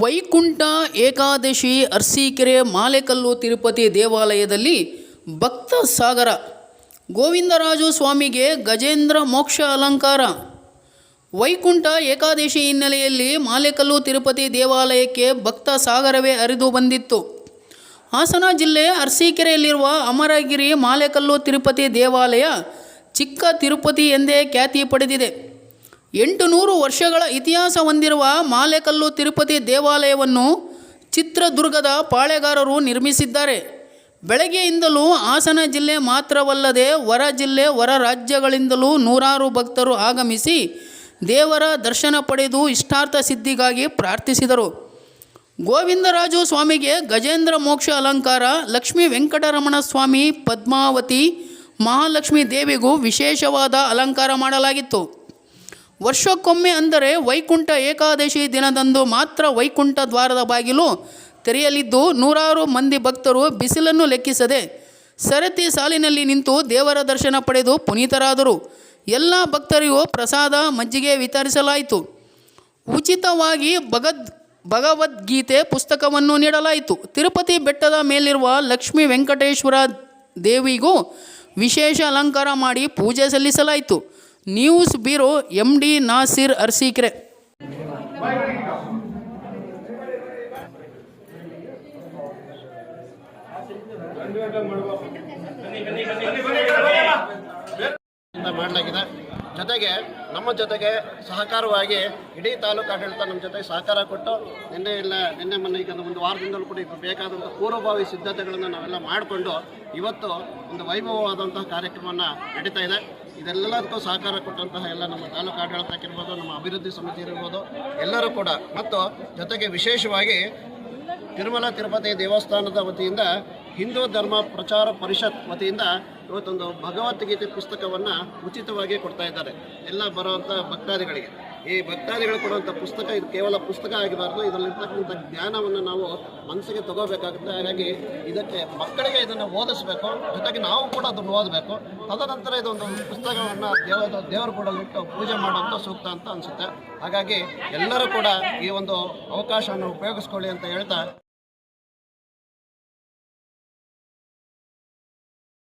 ವೈಕುಂಠ ಏಕಾದಶಿ ಅರ್ಸೀಕೆರೆ ಮಾಲೆಕಲ್ಲು ತಿರುಪತಿ ದೇವಾಲಯದಲ್ಲಿ ಭಕ್ತ ಸಾಗರ. ಗೋವಿಂದರಾಜು ಸ್ವಾಮಿಗೆ ಗಜೇಂದ್ರ ಮೋಕ್ಷ ಅಲಂಕಾರ. ವೈಕುಂಠ ಏಕಾದಶಿ ಹಿನ್ನೆಲೆಯಲ್ಲಿ ಮಾಲೆಕಲ್ಲು ತಿರುಪತಿ ದೇವಾಲಯಕ್ಕೆ ಭಕ್ತ ಸಾಗರವೇ ಹರಿದು ಬಂದಿತ್ತು. ಹಾಸನ ಜಿಲ್ಲೆ ಅರಸೀಕೆರೆಯಲ್ಲಿರುವ ಅಮರಗಿರಿ ಮಾಲೆಕಲ್ಲು ತಿರುಪತಿ ದೇವಾಲಯ ಚಿಕ್ಕ ತಿರುಪತಿ ಎಂದೇ ಖ್ಯಾತಿ ಪಡೆದಿದೆ. ಎಂಟು ನೂರು ವರ್ಷಗಳ ಇತಿಹಾಸ ಹೊಂದಿರುವ ಮಾಲೆಕಲ್ಲು ತಿರುಪತಿ ದೇವಾಲಯವನ್ನು ಚಿತ್ರದುರ್ಗದ ಪಾಳೆಗಾರರು ನಿರ್ಮಿಸಿದ್ದಾರೆ. ಬೆಳಗ್ಗೆಯಿಂದಲೂ ಹಾಸನ ಜಿಲ್ಲೆ ಮಾತ್ರವಲ್ಲದೆ ಹೊರ ಜಿಲ್ಲೆ, ಹೊರ ರಾಜ್ಯಗಳಿಂದಲೂ ನೂರಾರು ಭಕ್ತರು ಆಗಮಿಸಿ ದೇವರ ದರ್ಶನ ಪಡೆದು ಇಷ್ಟಾರ್ಥ ಸಿದ್ಧಿಗಾಗಿ ಪ್ರಾರ್ಥಿಸಿದರು. ಗೋವಿಂದರಾಜು ಸ್ವಾಮಿಗೆ ಗಜೇಂದ್ರ ಮೋಕ್ಷ ಅಲಂಕಾರ, ಲಕ್ಷ್ಮೀ ವೆಂಕಟರಮಣ ಸ್ವಾಮಿ ಪದ್ಮಾವತಿ, ಮಹಾಲಕ್ಷ್ಮೀ ದೇವಿಗೂ ವಿಶೇಷವಾದ ಅಲಂಕಾರ ಮಾಡಲಾಗಿತ್ತು. ವರ್ಷಕ್ಕೊಮ್ಮೆ ಅಂದರೆ ವೈಕುಂಠ ಏಕಾದಶಿ ದಿನದಂದು ಮಾತ್ರ ವೈಕುಂಠ ದ್ವಾರದ ಬಾಗಿಲು ತೆರೆಯಲಿದ್ದು ನೂರಾರು ಮಂದಿ ಭಕ್ತರು ಬಿಸಿಲನ್ನು ಲೆಕ್ಕಿಸದೆ ಸರತಿ ಸಾಲಿನಲ್ಲಿ ನಿಂತು ದೇವರ ದರ್ಶನ ಪಡೆದು ಪುನೀತರಾದರು. ಎಲ್ಲ ಭಕ್ತರಿಗೂ ಪ್ರಸಾದ, ಮಜ್ಜಿಗೆ ವಿತರಿಸಲಾಯಿತು. ಉಚಿತವಾಗಿ ಭಗದ್, ಭಗವದ್ಗೀತೆ ಪುಸ್ತಕವನ್ನು ನೀಡಲಾಯಿತು. ತಿರುಪತಿ ಬೆಟ್ಟದ ಮೇಲಿರುವ ಲಕ್ಷ್ಮೀ ವೆಂಕಟೇಶ್ವರ ದೇವಿಗೂ ವಿಶೇಷ ಅಲಂಕಾರ ಮಾಡಿ ಪೂಜೆ ಸಲ್ಲಿಸಲಾಯಿತು. News bureau M D Nasir Arsikere. ಮಾಡಲಾಗಿದೆ. ಜೊತೆಗೆ ನಮ್ಮ ಜೊತೆಗೆ ಸಹಕಾರವಾಗಿ ಇಡೀ ತಾಲೂಕು ಆಡಳಿತ ನಮ್ಮ ಜೊತೆ ಸಹಕಾರ ಕೊಟ್ಟು ನಿನ್ನೆ ಇಲ್ಲ, ನಿನ್ನೆ ಮೊನ್ನೆ ಈಗ ಒಂದು ವಾರದಿಂದಲೂ ಕೂಡ ಈಗ ಬೇಕಾದಂಥ ಪೂರ್ವಭಾವಿ ಸಿದ್ಧತೆಗಳನ್ನು ನಾವೆಲ್ಲ ಮಾಡಿಕೊಂಡು ಇವತ್ತು ಒಂದು ವೈಭವವಾದಂತಹ ಕಾರ್ಯಕ್ರಮವನ್ನು ನಡೀತಾ ಇದೆ. ಇದೆಲ್ಲದಕ್ಕೂ ಸಹಕಾರ ಕೊಟ್ಟಂತಹ ಎಲ್ಲ ನಮ್ಮ ತಾಲೂಕು ಆಡಳಿತಕ್ಕಿರ್ಬೋದು ನಮ್ಮ ಅಭಿವೃದ್ಧಿ ಸಮಿತಿ ಇರ್ಬೋದು, ಎಲ್ಲರೂ ಕೂಡ. ಮತ್ತು ಜೊತೆಗೆ ವಿಶೇಷವಾಗಿ ತಿರುಮಲ ತಿರುಪತಿ ದೇವಸ್ಥಾನದ ವತಿಯಿಂದ ಹಿಂದೂ ಧರ್ಮ ಪ್ರಚಾರ ಪರಿಷತ್ ವತಿಯಿಂದ ಇವತ್ತೊಂದು ಭಗವದ್ಗೀತೆ ಪುಸ್ತಕವನ್ನು ಉಚಿತವಾಗಿ ಕೊಡ್ತಾ ಇದ್ದಾರೆ. ಎಲ್ಲ ಬರುವಂಥ ಭಕ್ತಾದಿಗಳಿಗೆ. ಈ ಭಕ್ತಾದಿಗಳು ಕೊಡುವಂಥ ಪುಸ್ತಕ ಇದು ಕೇವಲ ಪುಸ್ತಕ ಆಗಿಬಾರ್ದು, ಇದರಲ್ಲಿರ್ತಕ್ಕಂಥ ಜ್ಞಾನವನ್ನು ನಾವು ಮನಸ್ಸಿಗೆ ತಗೋಬೇಕಾಗುತ್ತೆ. ಹಾಗಾಗಿ ಇದಕ್ಕೆ ಮಕ್ಕಳಿಗೆ ಇದನ್ನು ಓದಿಸ್ಬೇಕು, ಜೊತೆಗೆ ನಾವು ಕೂಡ ಅದನ್ನು ಓದಬೇಕು. ತದನಂತರ ಇದೊಂದು ಪುಸ್ತಕವನ್ನು ದೇವ, ದೇವರ ಇಟ್ಟು ಪೂಜೆ ಮಾಡುವಂಥ ಸೂಕ್ತ ಅಂತ ಅನಿಸುತ್ತೆ. ಹಾಗಾಗಿ ಎಲ್ಲರೂ ಕೂಡ ಈ ಒಂದು ಅವಕಾಶವನ್ನು ಉಪಯೋಗಿಸ್ಕೊಳ್ಳಿ ಅಂತ ಹೇಳ್ತಾ